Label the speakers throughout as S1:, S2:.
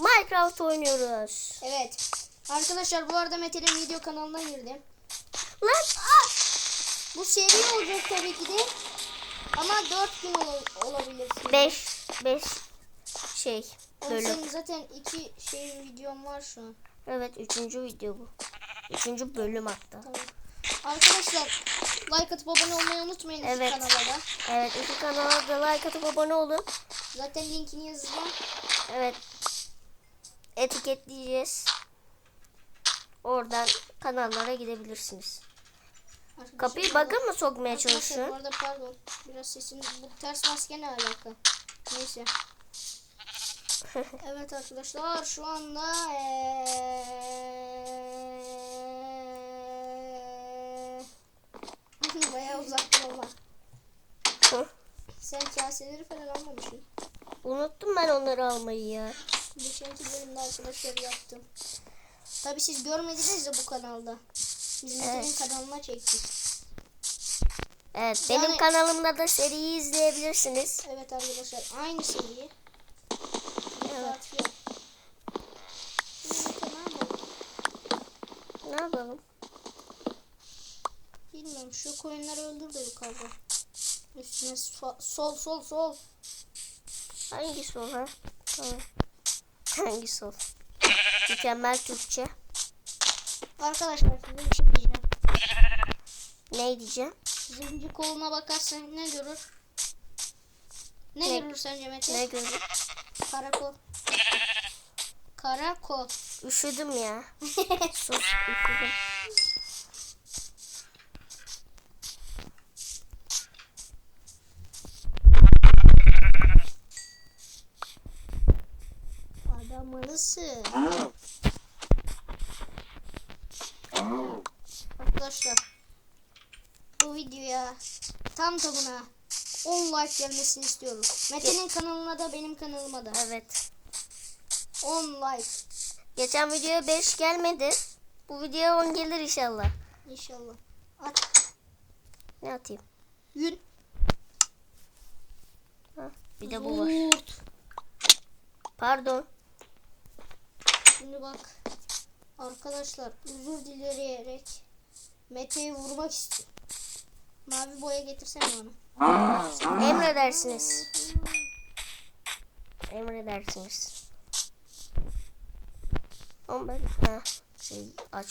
S1: Minecraft oynuyoruz.
S2: Evet. Arkadaşlar bu arada Mete'nin video kanalına girdim.
S1: Lan
S2: Bu seri olacak tabii ki de. Ama 4 gün ol- olabilir.
S1: 5 5 şey bölüm.
S2: Senin zaten iki şey videom var şu an.
S1: Evet üçüncü video bu. Üçüncü bölüm hatta.
S2: Tamam. Arkadaşlar like atıp abone olmayı unutmayın iki
S1: Evet.
S2: kanala da.
S1: Evet iki kanala da like atıp abone olun.
S2: Zaten linkini yazacağım.
S1: Evet. Etiketleyeceğiz. Oradan kanallara gidebilirsiniz.
S2: Arkadaşlar,
S1: Kapıyı bakın mı sokmaya
S2: Arkadaşlar bu arada pardon. Biraz sesim bu ters maske ne alaka? Neyse. evet arkadaşlar şu anda eee, bayağı uzaktım ama. Sen kaseleri falan almamışsın.
S1: Unuttum ben onları almayı ya.
S2: Geçenki bölümde arkadaşlar yaptım. Tabi siz görmediniz de bu kanalda. Biz Mete'nin
S1: Evet.
S2: kanalına çektik.
S1: Evet benim
S2: Yani-
S1: kanalımda da seriyi izleyebilirsiniz.
S2: Evet arkadaşlar aynı seriyi.
S1: Evet.
S2: Ne yapalım? Bilmiyorum şu koyunları öldür de yukarıda. Üstüne so- sol sol sol.
S1: Hangi sol ha? Tamam. Hangi sol? Mükemmel Türkçe.
S2: Arkadaşlar size bir şey diyeceğim.
S1: Ne diyeceğim?
S2: Zenci koluna bakarsan ne görür? Ne,
S1: Ne-
S2: görür sence Mete?
S1: Ne görür?
S2: Karakol. Karakol.
S1: Üşüdüm ya. Sus üşüdüm.
S2: Arısı. Arkadaşlar bu videoya tam tamına 10 like gelmesini istiyorum. Mete'nin kanalına da benim kanalıma da.
S1: Evet.
S2: 10 like
S1: Geçen videoya 5 gelmedi. Bu videoya 10 gelir inşallah.
S2: inşallah. At.
S1: Ne atayım?
S2: Yün.
S1: Ha, bir de bu var. Pardon.
S2: Şimdi bak. Arkadaşlar özür dileyerek Mete'yi vurmak istiyorum. Mavi boya getirsene onu.
S1: Emredersiniz. Emredersiniz. Ama ben ha, şey aç.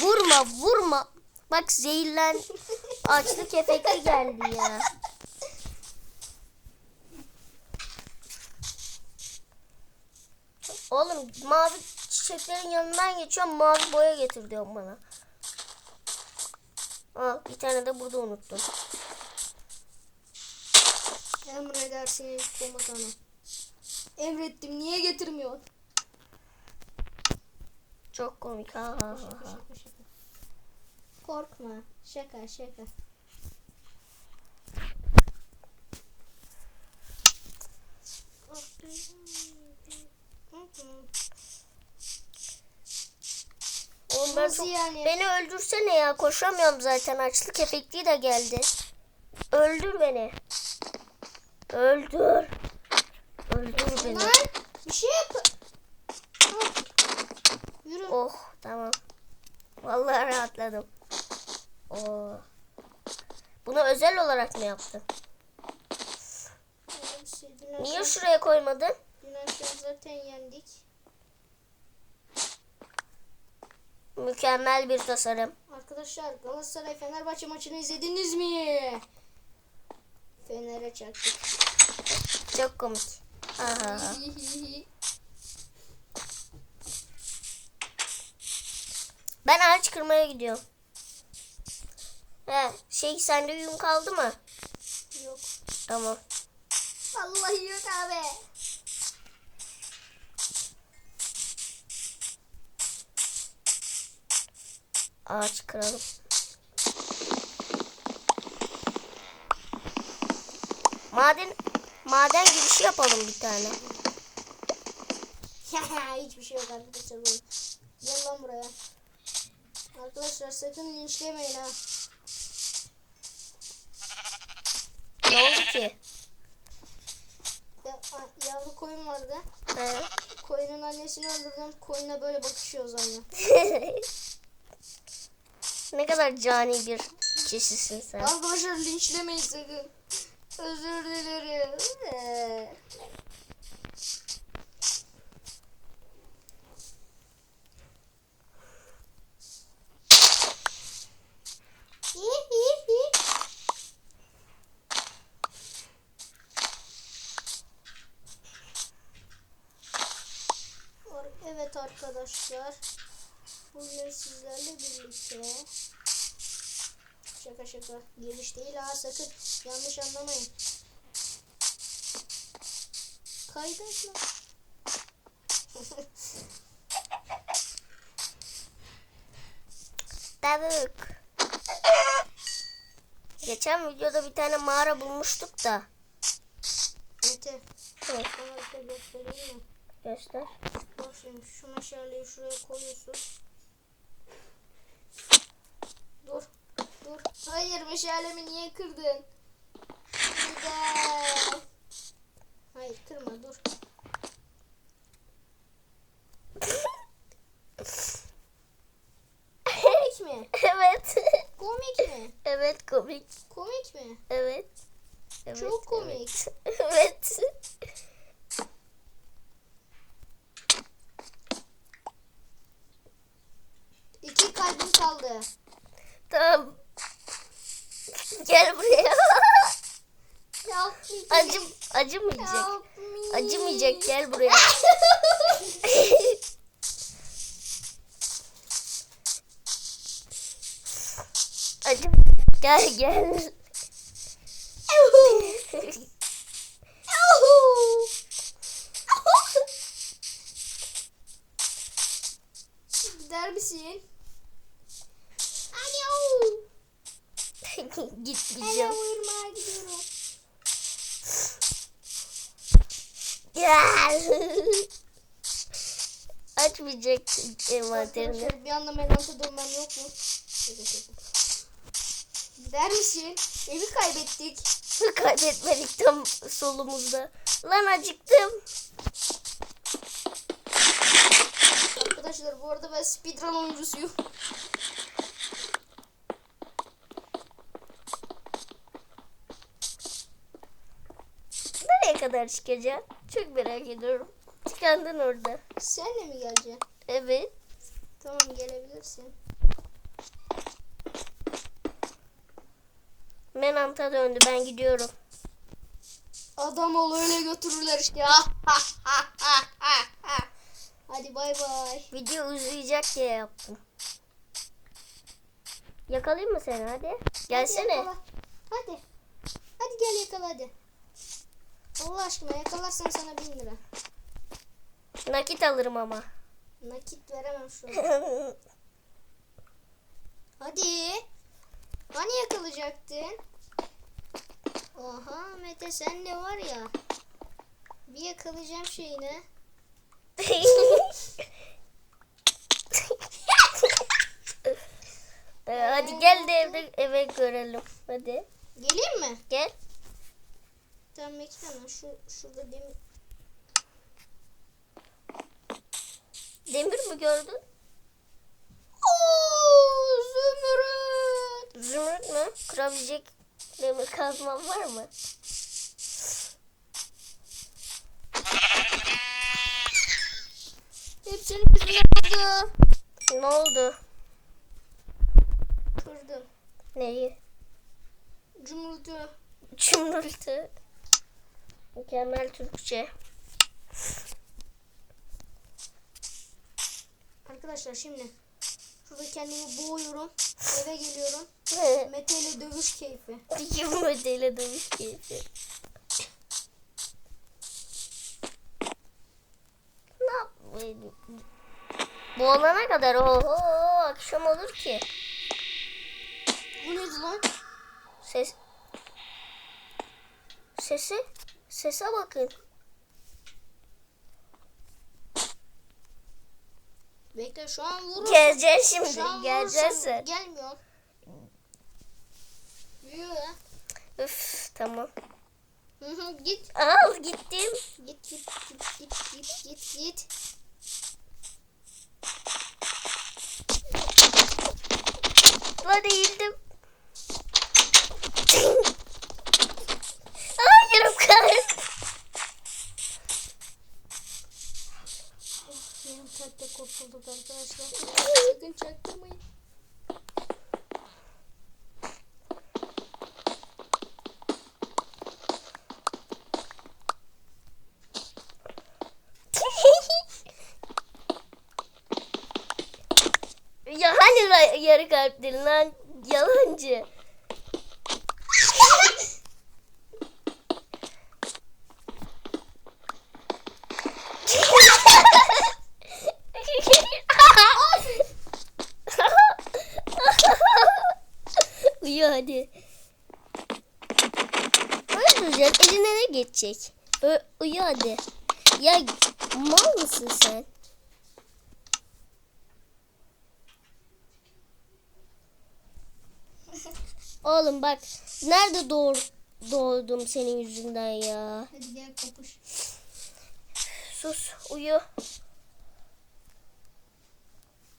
S1: Vurma vurma. Bak zehirlen açlık efekti geldi ya. Oğlum mavi çiçeklerin yanından geçiyorum mavi boya getir diyorum bana. Aa, bir tane de burada unuttum.
S2: Emredersiniz komutanım. Emrettim niye getirmiyor?
S1: Çok komik ha ha ha. ha.
S2: Şaka şaka. Korkma.
S1: Oğlum ben çok...
S2: yani?
S1: Beni öldürsene ya koşamıyorum zaten açlık efekti de geldi. Öldür beni. Öldür. Öldür beni.
S2: Lan bir şey yap. Yürü.
S1: Oh tamam. Vallahi rahatladım. Oo. Bunu özel olarak mı yaptın? Niye şuraya koymadın?
S2: Akşam zaten yendik.
S1: Mükemmel bir tasarım.
S2: Arkadaşlar Galatasaray Fenerbahçe maçını izlediniz mi? Fener'e çaktık.
S1: Çok komik. Aha. Ben ağaç kırmaya gidiyorum. He, şey sende yün kaldı mı?
S2: Yok.
S1: Tamam.
S2: Vallahi yok abi.
S1: Ağaç kıralım. Maden maden girişi yapalım bir tane.
S2: Hiçbir şey yok arkadaşlar. Gel lan buraya. Arkadaşlar sakın linçlemeyin ha.
S1: Ne oldu ki?
S2: Ya, yavru koyun vardı.
S1: He.
S2: Koyunun annesini öldürdüm. Koyuna böyle bakışıyoruz aynı.
S1: Ne kadar cani bir kişisin sen.
S2: Arkadaşlar linçlemeyin sakın. Özür dilerim. Evet arkadaşlar. Bugün sizlerle birlikte Şaka şaka. Geliş değil ha sakın. Yanlış anlamayın. Kaydet lan.
S1: Tavuk. Geçen videoda bir tane mağara bulmuştuk da.
S2: Mete.
S1: Evet.
S2: Sana bir şey göstereyim mi?
S1: Göster.
S2: Bak şimdi şu meşaleyi şuraya koyuyorsun. Dur. Dur. Hayır meşalemi niye kırdın? Güzel. Hayır kırma dur. Komik mi?
S1: evet.
S2: Komik mi?
S1: evet komik.
S2: Komik mi?
S1: Evet. evet
S2: Çok komik.
S1: Evet. Gel gel.
S2: Gider misin? Alo.
S1: Gitmeyeceğim.
S2: Alo uyurmaya gidiyorum.
S1: Açmayacak envanterini.
S2: Bir anda melanta dönmem yok mu? Misin? Evi kaybettik.
S1: Kaybetmedik tam solumuzda. Lan acıktım.
S2: Arkadaşlar bu arada ben speedrun oyuncusuyum.
S1: Nereye kadar çıkacağım? Çok merak ediyorum. Tıkandın orada.
S2: Senle mi geleceksin?
S1: Evet.
S2: Tamam gelebilirsin.
S1: Menant'a döndü ben gidiyorum.
S2: Adam ol öyle götürürler işte. Hadi bay bay.
S1: Video uzayacak diye yaptım. Yakalayayım mı seni hadi?
S2: Hadi
S1: Gelsene.
S2: yakala. Hadi. Hadi gel yakala hadi. Allah aşkına yakalarsan sana bin lira.
S1: Nakit alırım ama.
S2: Nakit veremem şu an. Hadi. Hani yakalayacaktın? Oha Mete sen de var ya. Bir yakalayacağım şeyini.
S1: Ee, hadi gel de evde eve görelim. Hadi.
S2: Geleyim mi?
S1: Gel.
S2: Tamam bekle lan. Şu, şurada demir.
S1: Demir mi gördün?
S2: Oo, zümrüt.
S1: Zümrüt mü? Kırabilecek demir kazman var mı?
S2: Hepsini oldu.
S1: Ne oldu?
S2: Kırdım.
S1: Neyi?
S2: Cumhurdu.
S1: Cumhurtu. Mükemmel Türkçe.
S2: Arkadaşlar şimdi şurada kendimi boğuyorum. Eve geliyorum. Mete ile dövüş keyfi.
S1: İki modele dövüş keyfi. Ne yapayım? Bu olana kadar oho akşam olur ki.
S2: Bu neydi lan?
S1: Ses Sesi Sese bakın.
S2: Bekle şu an vurursun.
S1: Geleceksin
S2: Şu
S1: şimdi.
S2: an
S1: Geleceksin
S2: vurursun.
S1: sen.
S2: Gelmiyor.
S1: Üf tamam.
S2: Git.
S1: Al gittim.
S2: Git git git git git git git.
S1: La değildim. Aa yarım kalp.
S2: Yarım kurtulduk arkadaşlar. Sakın çaktırmayın.
S1: Ya hani yarı kalptin lan yalancı. Uyu hadi. Öyle duracak. Eline ne geçecek? Ö uyu hadi. Ya mal mısın sen? Oğlum bak nerede doğur doğdum senin yüzünden ya.
S2: Hadi gel kapış.
S1: Sus uyu.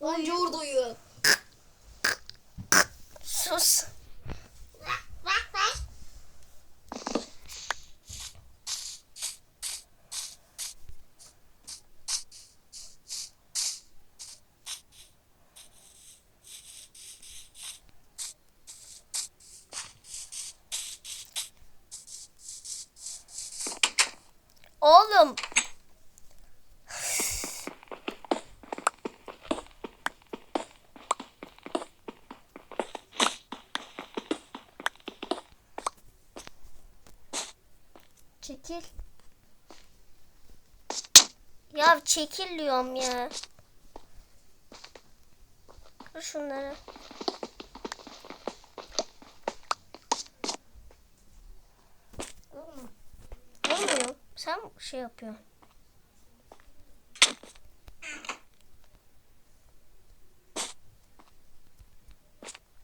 S2: Anca orada uyu.
S1: Sus. Oğlum. Çekil. Ya çekil diyorum ya. Kır şunları. Olmuyor. Sen şey yapıyorsun.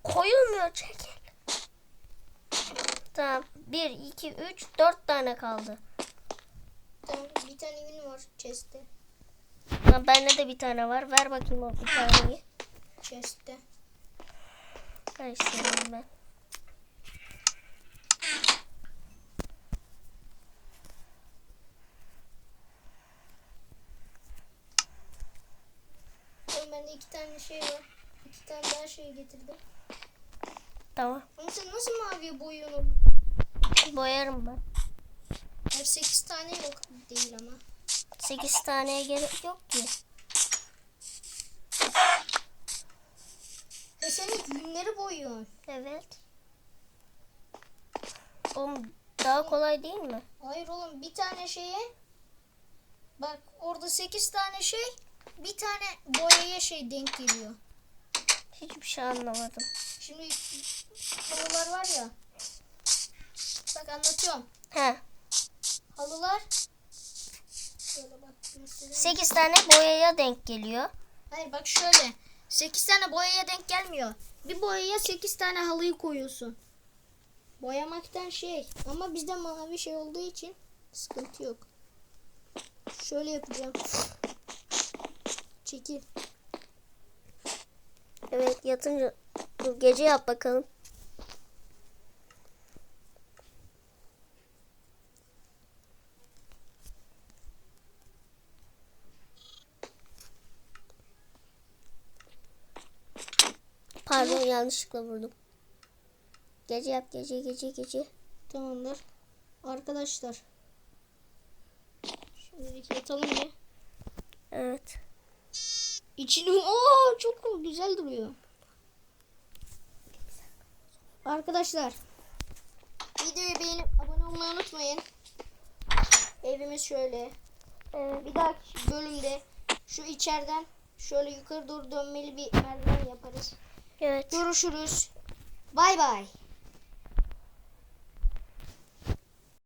S1: Koyulmuyor çekil. Tamam. 1, 2, 3, 4 tane kaldı.
S2: Tamam bir tane yün var chest'te.
S1: Ha, bende de bir tane var. Ver bakayım o bir taneyi.
S2: Chest'te.
S1: Ver isteyeyim ben.
S2: Oğlum bende iki tane şey var. İki tane daha şey getirdim.
S1: Tamam.
S2: Ama sen nasıl maviye boyuyorsun?
S1: Boyarım ben.
S2: Her sekiz tane yok değil ama.
S1: 8 taneye gerek yok ki.
S2: Ve sen hep yünleri boyuyorsun.
S1: Evet. Oğlum daha kolay değil mi?
S2: Hayır oğlum bir tane şeye bak orada sekiz tane şey bir tane boyaya şey denk geliyor.
S1: Hiçbir şey anlamadım.
S2: Şimdi halılar var ya. Bak anlatıyorum.
S1: He.
S2: Halılar şöyle bak göstereyim.
S1: 8 tane boyaya denk geliyor.
S2: Hayır bak şöyle. 8 tane boyaya denk gelmiyor. Bir boyaya 8 tane halıyı koyuyorsun. Boyamaktan şey. Ama bizde mavi şey olduğu için sıkıntı yok. Şöyle yapacağım. Çekil.
S1: Evet yatınca Dur, gece yap bakalım. Pardon yanlışlıkla vurdum. Gece yap gece gece gece.
S2: Tamamdır. Arkadaşlar. Şimdilik yatalım bir.
S1: Evet.
S2: İçini Oo çok güzel duruyor. Arkadaşlar videoyu beğenip abone olmayı unutmayın. Evimiz şöyle.
S1: Evet.
S2: Bir dahaki bölümde şu içeriden şöyle yukarı doğru dönmeli bir merdiven yaparız.
S1: Evet.
S2: Görüşürüz. Bay bay.